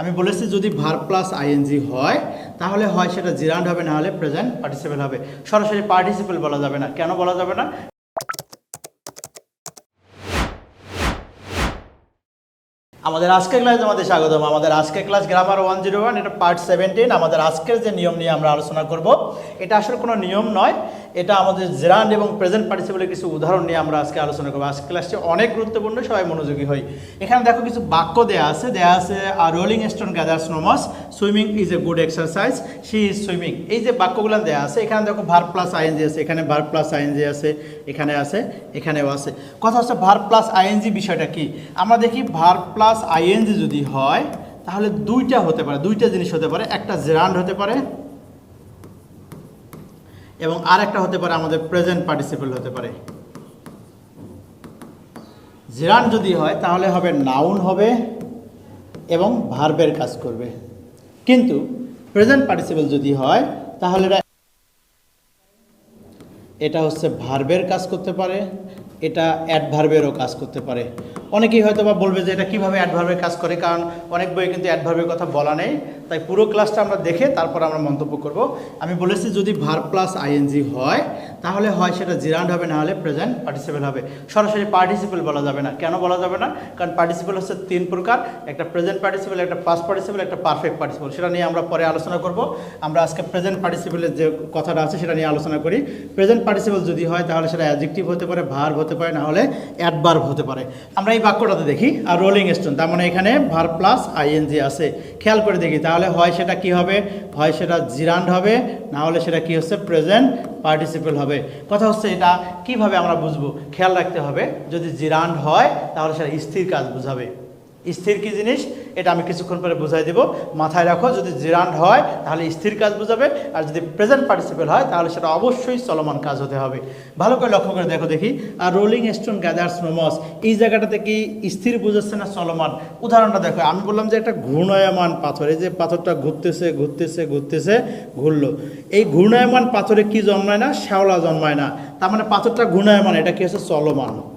আমি বলেছি যদি ভার প্লাস আইএনজি হয়, তাহলে হয় সেটা জিরান্ড হবে না হলে প্রেজেন্ট পার্টিসিপেল হবে। সরাসরি পার্টিসিপেল বলা যাবে না। কেন বলা যাবে না? আমাদের আজকের ক্লাস তোমাদের স্বাগতম। আমাদের আজকের class grammar one zero one এটা পার্ট সেভেন্টিন আমাদের আজকের যে নিয়ম নিয়ে আমরা আলোচনা করব, এটা আসলে কোনো নিয়ম নয়। এটা আমাদের জেরান্ড এবং প্রেজেন্ট পার্টিসিপেলের কিছু উদাহরণ নিয়ে আমরা আজকে আলোচনা করব। আজকে ক্লাসটি অনেক গুরুত্বপূর্ণ, সবাই মনোযোগী হই। এখানে দেখো কিছু বাক্য দেয়া আছে। দেয়া আছে আর rolling stone gather no moss swimming is a good exercise she is swimming এই যে বাক্যগুলো দেয়া আছে, এখানে দেখো ভার প্লাস আইএনজি আছে, এখানে ভার প্লাস আইএনজি আছে, এখানে আছে, এখানেও আছে। কথা হচ্ছে ভার প্লাস আইএনজি বিষয়টা কি? আমরা দেখি ভার প্লাস আইএনজি যদি হয়, তাহলে দুইটা হতে পারে, দুইটা জিনিস হতে পারে, একটা জেরান্ড হতে পারে এবং আরেকটা হতে পারে আমাদের প্রেজেন্ট পার্টিসিপেল হতে পারে। জিরান যদি হয়, তাহলে হবে নাউন হবে এবং ভার্বের কাজ করবে। কিন্তু প্রেজেন্ট পার্টিসিপেল যদি হয়, তাহলে এটা হচ্ছে ভার্বের কাজ করতে পারে এটা অ্যাডভার্বেরও কাজ করতে পারে। অনেকেই হয়তো বা বলবে যে এটা কীভাবে অ্যাডভার্বের কাজ করে, কারণ অনেক বইয়ে কিন্তু অ্যাডভার্বের কথা বলা নেই। তাই পুরো ক্লাসটা আমরা দেখে তারপর আমরা মন্তব্য করব। আমি বলেছি যদি ভার প্লাস আইএনজি হয়, তাহলে হয় সেটা জিরান্ড হবে, না হলে প্রেজেন্ট পার্টিসিপেল হবে। সরাসরি পার্টিসিপেল বলা যাবে না। কেন বলা যাবে না? কারণ পার্টিসিপেল হচ্ছে তিন প্রকার। একটা প্রেজেন্ট পার্টিসিপেল একটা পাস্ট পার্টিসিপেল একটা পারফেক্ট পার্টিসিপেল সেটা নিয়ে আমরা পরে আলোচনা করব। আমরা আজকে প্রেজেন্ট পার্টিসিপেলের যে কথাটা আছে, সেটা নিয়ে আলোচনা করি। প্রেজেন্ট পার্টিসিপেল যদি হয়, তাহলে সেটা অ্যাডজেক্টিভ হতে পারে ভার হতে পারে, না হলে অ্যাডভার্ব হতে পারে। আমরা এই বাক্যটাতে দেখি, আর রোলিং স্টোন তার মানে এখানে ভার প্লাস আইএনজি আছে। খেয়াল করে দেখি, তাহলে হয় সেটা কি হবে? হয় সেটা জিরান্ড হবে, না হলে সেটা কি হচ্ছে? প্রেজেন্ট পার্টিসিপেল হবে। কথা হচ্ছে এটা, কীভাবে আমরা বুঝব? খেয়াল রাখতে হবে, যদি জিরান্ড হয়, তাহলে সেটা স্থির কাজ বুঝাবে। স্থির কি জিনিস? এটা আমি কিছুক্ষণ পরে বুঝাই দেব। মাথায় রাখো, যদি জিরান্ড হয়, তাহলে স্থির কাজ বোঝাবে, আর যদি প্রেজেন্ট পার্টিসিপেল হয়, তাহলে সেটা অবশ্যই চলমান কাজ হতে হবে। ভালো করে লক্ষ্য করে দেখো দেখি। আর rolling stone gathers no moss এই জায়গাটাতে কি স্থির বুঝাচ্ছে না চলমান? উদাহরণটা দেখো, আমি বললাম যে একটা ঘূর্ণায়মান পাথর, এই যে পাথরটা ঘুরতেছে ঘুরতেছে ঘুরতেছে, ঘুরলো। এই ঘূর্ণায়মান পাথরে কি জন্মায় না? শ্যাওলা জন্মায় না। তার মানে পাথরটা ঘূর্ণায়মান, এটা কি হচ্ছে চলমান?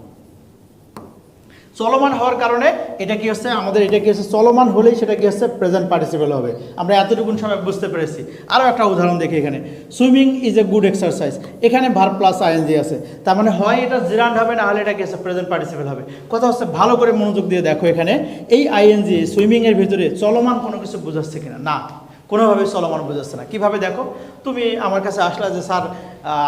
চলমান হওয়ার কারণে এটা কি হচ্ছে, আমাদের এটা কি হচ্ছে, চলমান হলেই সেটা কি হচ্ছে প্রেজেন্ট পার্টিসিপেল হবে। আমরা এতটুকুন সময় বুঝতে পেরেছি। আরও একটা উদাহরণ দেখি এখানে। Swimming is a good exercise এখানে ভার প্লাস আইএনজি আছে। তার মানে হয় এটা জিরান্ড হবে, না হলে এটা কি হচ্ছে প্রেজেন্ট পার্টিসিপেল হবে। কথা হচ্ছে ভালো করে মনোযোগ দিয়ে দেখো এখানে। এই আইএনজি সুইমিংয়ের ভিতরে চলমান কোনো কিছু বোঝাচ্ছে কিনা? না। কোনোভাবে চলমান বোঝাচ্ছে না। কীভাবে দেখো? তুমি আমার কাছে আসলা যে, স্যার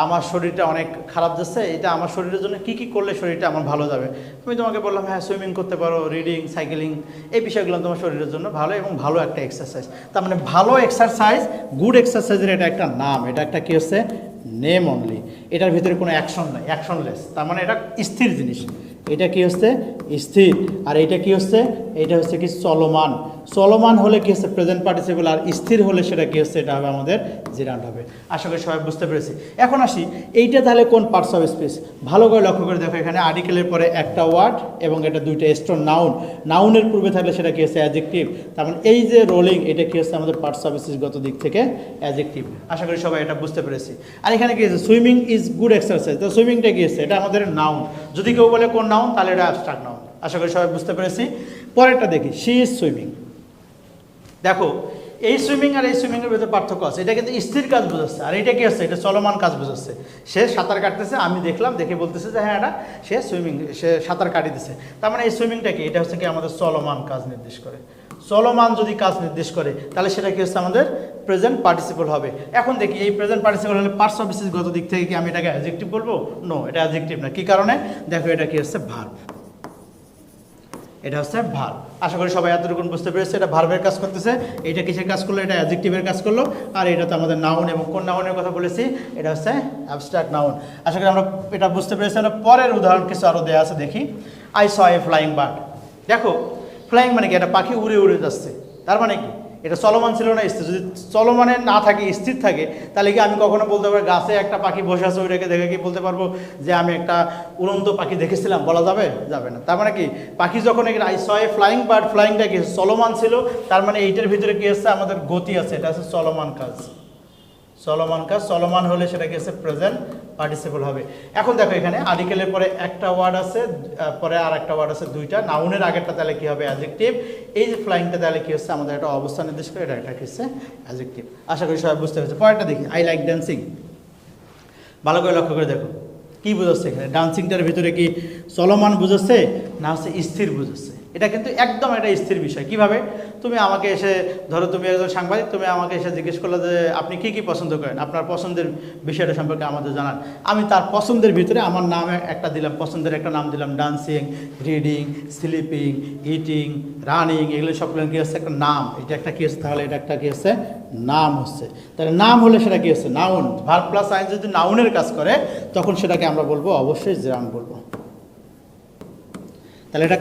আমার শরীরটা অনেক খারাপ যাচ্ছে, এটা আমার শরীরের জন্য কি কি করলে শরীরটা আমার ভালো যাবে? আমি তোমাকে বললাম হ্যাঁ সুইমিং করতে পারো রিডিং সাইকেলিং এই বিষয়গুলো তোমার শরীরের জন্য ভালো এবং ভালো একটা এক্সারসাইজ তার মানে ভালো এক্সারসাইজ গুড এক্সারসাইজের এটা একটা নাম, এটা একটা কি হচ্ছে? নেম অনলি এটার ভিতরে কোনো অ্যাকশন নাই অ্যাকশনলেস তার মানে এটা স্থির জিনিস। এটা কি হচ্ছে? স্থির। আর এটা কি হচ্ছে? এটা হচ্ছে কি চলমান। চলমান হলে কি হচ্ছে? প্রেজেন্ট পার্টিসিপল আর স্থির হলে সেটা কি হচ্ছে? এটা হবে আমাদের জিরান্ড হবে। আশা করি সবাই বুঝতে পেরেছি। এখন আসি, এইটা তাহলে কোন পার্টস অফ স্পেস ভালো করে লক্ষ্য করে দেখো এখানে আর্টিকেলের পরে একটা ওয়ার্ড এবং এটা দুইটা স্টোন নাউন নাউনের পূর্বে থাকলে সেটা কি হচ্ছে? অ্যাজেক্টিভ তার মানে এই যে রোলিং এটা কি হচ্ছে? আমাদের পার্টস অফ গত দিক থেকে অ্যাজেক্টিভ আশা করি সবাই এটা বুঝতে পেরেছি। আর এখানে কি হচ্ছে? সুইমিং ইজ গুড এক্সারসাইজ তো সুইমিংটা কি হচ্ছে? এটা আমাদের নাউন যদি কেউ বলে কোন নাউন তাহলে এটা অ্যাবস্ট্রাক্ট নাউন আশা করি সবাই বুঝতে পেরেছি। পরেরটা দেখি শি ইজ সুইমিং দেখো, এই সুইমিং আর এই সুইমিংয়ের ভিতরে পার্থক্য আছে। এটা কিন্তু স্থির কাজ বোঝাচ্ছে। আর এটা কি হচ্ছে? এটা চলমান কাজ বোঝাচ্ছে। সে সাঁতার কাটতেছে, আমি দেখলাম, দেখে বলতেছে যে হ্যাঁ এটা সে সুইমিং সে সাঁতার কাটিতেছে তার মানে এই সুইমিংটা কি? এটা হচ্ছে কি আমাদের চলমান কাজ নির্দেশ করে। চলমান যদি কাজ নির্দেশ করে, তাহলে সেটা কি হচ্ছে? আমাদের প্রেজেন্ট পার্টিসিপল হবে। এখন দেখি, এই প্রেজেন্ট পার্টিসিপল হলে পার্টস অফ গত দিক থেকে কি আমি এটাকে অ্যাজেক্টিভ বলব? নো এটা অ্যাজেক্টিভ না। কি কারণে? দেখো, এটা কি হচ্ছে? ভার্ব এটা হচ্ছে ভার আশা করি সবাই এতটুকু বুঝতে পেরেছে, এটা ভার্বের কাজ করতেছে, এটা কিসের কাজ করল? এটা অ্যাজেক্টিভের কাজ করল, আর এটা তো আমাদের নাউন এবং কোন নাউনের কথা বলেছি, এটা হচ্ছে অ্যাবস্ট্রাক্ট নাউন আশা করি আমরা এটা বুঝতে পেরেছি, আমরা পরের উদাহরণ কিছু আরও দেওয়া আছে, দেখি। I saw a flying bird দেখো ফ্লাইং মানে কি? একটা পাখি উড়ে উড়ে যাচ্ছে। তার মানে কি? এটা চলমান ছিল না স্থির। যদি চলমানে না থাকে, স্থির থাকে, তাহলে কি আমি কখনো বলতে পারব, গাছে একটা পাখি বসে আছে, ওইটাকে দেখে কি বলতে পারব যে আমি একটা উড়ন্ত পাখি দেখেছিলাম? বলা যাবে? যাবে না। তার মানে কি, পাখি যখন সয় ফ্লাইং বার্ড ফ্লাইংটা কি চলমান ছিল, তার মানে এইটার ভিতরে কি হচ্ছে আমাদের গতি আছে, এটা হচ্ছে চলমান কাজ। চলমান কাজ চলমান হলে সেটা কি হচ্ছে প্রেজেন্ট পার্টিসিপল হবে। এখন দেখো এখানে আর্টিকেলের পরে একটা ওয়ার্ড আছে পরে আর একটা ওয়ার্ড আছে, দুইটা। নাউনের আগেরটা তাহলে কী হবে? অ্যাজেক্টিভ এই যে ফ্লাইংটা তাহলে কি হচ্ছে? আমাদের একটা অবস্থান নির্দেশ করে এটা একটা হচ্ছে অ্যাজেক্টিভ আশা করি সবাই বুঝতে পেরেছে। পরেরটা দেখি। আই লাইক ড্যান্সিং ভালো করে লক্ষ্য করে দেখো। কি বুঝাচ্ছে এখানে? ডান্সিংটার ভিতরে কি চলমান বুঝাচ্ছে না হচ্ছে স্থির বুঝাচ্ছে? এটা কিন্তু একদম একটা স্থির বিষয়। কীভাবে? তুমি আমাকে এসে, ধরো তুমি একজন সাংবাদিক, তুমি আমাকে এসে জিজ্ঞেস করলে যে, আপনি কি কি পছন্দ করেন? আপনার পছন্দের বিষয়টা সম্পর্কে আমাদের জানান। আমি তার পছন্দের ভিতরে আমার নামে একটা দিলাম, পছন্দের একটা নাম দিলাম dancing reading sleeping eating running এগুলো সবগুলো কি হচ্ছে? একটা নাম। এটা একটা কি হচ্ছে? তাহলে এটা একটা কি হচ্ছে? নাম হচ্ছে। তাহলে নাম হলে সেটা কি হচ্ছে? নাউন ভার প্লাস আইন যদি নাউনের কাজ করে, তখন সেটাকে আমরা বলব, অবশ্যই জিরান বলব। তাহলে এটা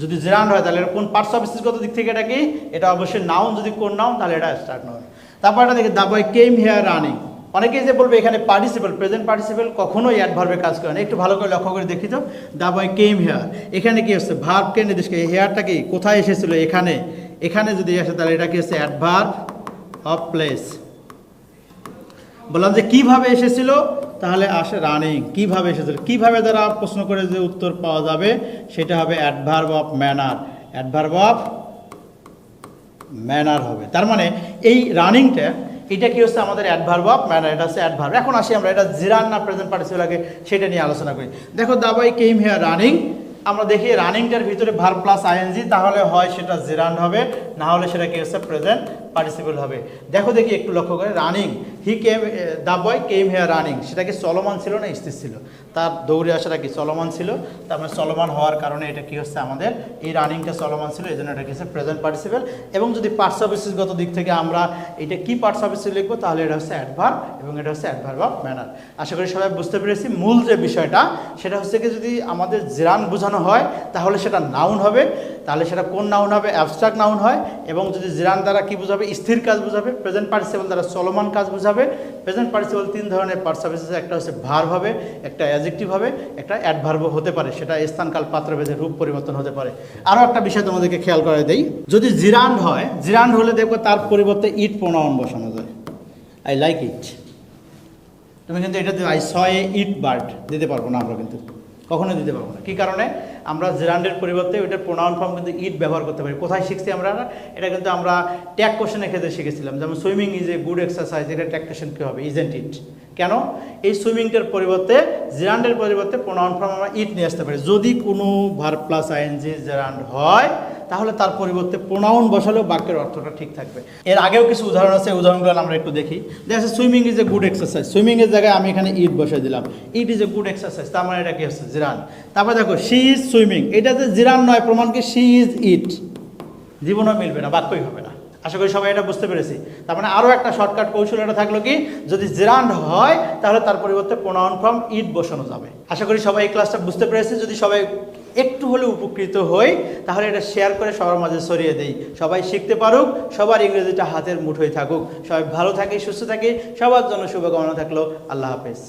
যদি জিরান হয় তাহলে কোন পার্টস অফ স্পিচগত দিক থেকে এটা কি? এটা অবশ্যই নাউন যদি কোন নাউন তাহলে এটা স্টার্ট নাউন তারপর এটা দেখি দা বয় কেম হেয়ার রানিং অনেকেই যে বলবে, এখানে পার্টিসিপেল প্রেজেন্ট পার্টিসিপেল কখনোই অ্যাডভার্বে কাজ করে না। একটু ভালো করে লক্ষ্য করে দেখি তো। দা বয় কেম হেয়ার এখানে কি হচ্ছে? ভার্বকে নির্দেশ করে। হেয়ারটা কি? কোথায় এসেছিল? এখানে। এখানে যদি আসে, তাহলে এটা কি হচ্ছে? অ্যাডভার্ব অফ প্লেস বললাম যে কীভাবে এসেছিল? তাহলে আসে রানিং কীভাবে এসেছিল কীভাবে দ্বারা প্রশ্ন করে যে উত্তর পাওয়া যাবে? সেটা হবে adverb of manner adverb of manner হবে। তার মানে এই রানিংটা এটা কি হচ্ছে আমাদের অ্যাডভার্ব অফ ম্যানার এটা হচ্ছে অ্যাডভার্ব এখন আসি আমরা, এটা জিরান না প্রেজেন্ট পার্টিসিপল আগে, সেটা নিয়ে আলোচনা করি। দেখো, দাবাই কেম হেয়ার রানিং আমরা দেখি রানিংটার ভিতরে ভার প্লাস আইএনজি তাহলে হয় সেটা জিরান হবে। না হলে সেটা কি হচ্ছে? প্রেজেন্ট পার্টিসিপল হবে। দেখো দেখি একটু লক্ষ্য করে। Running he came the boy came here running সেটা কি চলমান ছিল না স্থির ছিল? তার দৌড়ে আসাটা কি চলমান ছিল? তার মানে চলমান হওয়ার কারণে এটা কি হচ্ছে আমাদের? এই রানিংটা চলমান ছিল এই জন্য এটা কি হচ্ছে? প্রেজেন্ট পার্টিসিপল এবং যদি পার্টস অফ গত দিক থেকে আমরা এটা কি পার্টস অফ লিখব? তাহলে এটা হচ্ছে অ্যাডভার্ব এবং এটা হচ্ছে অ্যাডভার্ব অফ ম্যানার আশা করি সবাই বুঝতে পেরেছি মূল যে বিষয়টা, সেটা হচ্ছে কি যদি আমাদের জেরান বোঝানো হয়, তাহলে সেটা নাউন হবে। তাহলে সেটা কোন নাউন হবে? অ্যাবস্ট্রাক্ট নাউন হয় এবং যদি জিরান দ্বারা কি বোঝাবে? স্থির কাজ বোঝাবে। প্রেজেন্ট পার্টিসিপল দ্বারা চলমান কাজ বোঝাবে। প্রেজেন্ট পার্টিসিপল তিন ধরনের অফ একটা হচ্ছে ভার্ব হবে, একটা অ্যাজেক্টিভ হবে, একটা অ্যাডভার্ব হতে পারে। সেটা স্থানকাল পাত্রভেদে রূপ পরিবর্তন হতে পারে। আরও একটা বিষয় তোমাদেরকে খেয়াল করে দেই। যদি জিরান হয়, জিরান হলে দেখব তার পরিবর্তে ইট প্রণয়ন বসানো যায়। আই লাইক ইট তুমি কিন্তু এটা I saw A it bird দিতে পারব না আমরা কিন্তু। কখনো দিতে পারব না। কী কারণে? আমরা জেরান্ডের পরিবর্তে ওইটার প্রোনাউন ফর্ম কিন্তু ইট ব্যবহার করতে পারি। কোথায় শিখছি আমরা? এটা কিন্তু আমরা ট্যাগ কোশ্চেনের ক্ষেত্রে শিখেছিলাম। যেমন swimming is a good exercise এটা ট্যাগ কোশ্চেন কী হবে? ইজেন্ট ইট কেন? এই সুইমিংটার পরিবর্তে, জেরান্ডের পরিবর্তে প্রোনাউন ফর্ম আমরা ইট নিয়ে আসতে পারি। যদি কোনো ভার প্লাস আইএনজি জিরান্ড হয় তাহলে তার পরিবর্তে প্রোনাউন বসালেও বাক্যের অর্থটা ঠিক থাকবে। এর আগেও কিছু উদাহরণ আছে উদাহরণগুলো আমরা একটু দেখি। দেখা swimming is a good exercise সুইমিংয়ের জায়গায় আমি এখানে ইট বসে দিলাম। It is a good exercise তার মানে এটা কি হচ্ছে? জিরান। তারপর দেখো শি ইজ সুইমিং এটা যে জিরান নয়, প্রমাণ কি? শি ইজ ইট জীবনও মিলবে না, বাক্যই হবে না। আশা করি সবাই এটা বুঝতে পেরেছি। তার মানে আরও একটা শর্টকাট কৌশল এটা থাকল কি? যদি জিরান্ড হয়, তাহলে তার পরিবর্তে প্রোনাউন ফর্ম ইট বসানো যাবে। আশা করি সবাই এই ক্লাসটা বুঝতে পেরেছি। যদি সবাই একটু হলে উপকৃত হই, তাহলে এটা শেয়ার করে সবার মাঝে ছড়িয়ে দেই। সবাই শিখতে পারুক, সবার ইংরেজিটা হাতের মুঠোয় থাকুক। সবাই ভালো থাকে, সুস্থ থাকে, সবার জন্য শুভকামনা থাকল। আল্লাহ হাফেজ।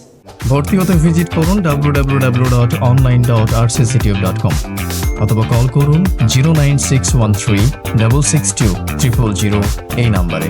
ভর্তি হতে ভিজিট করুন www.online.rcctube.com অথবা কল করুন zero nine six one three double six two triple zero এই নাম্বারে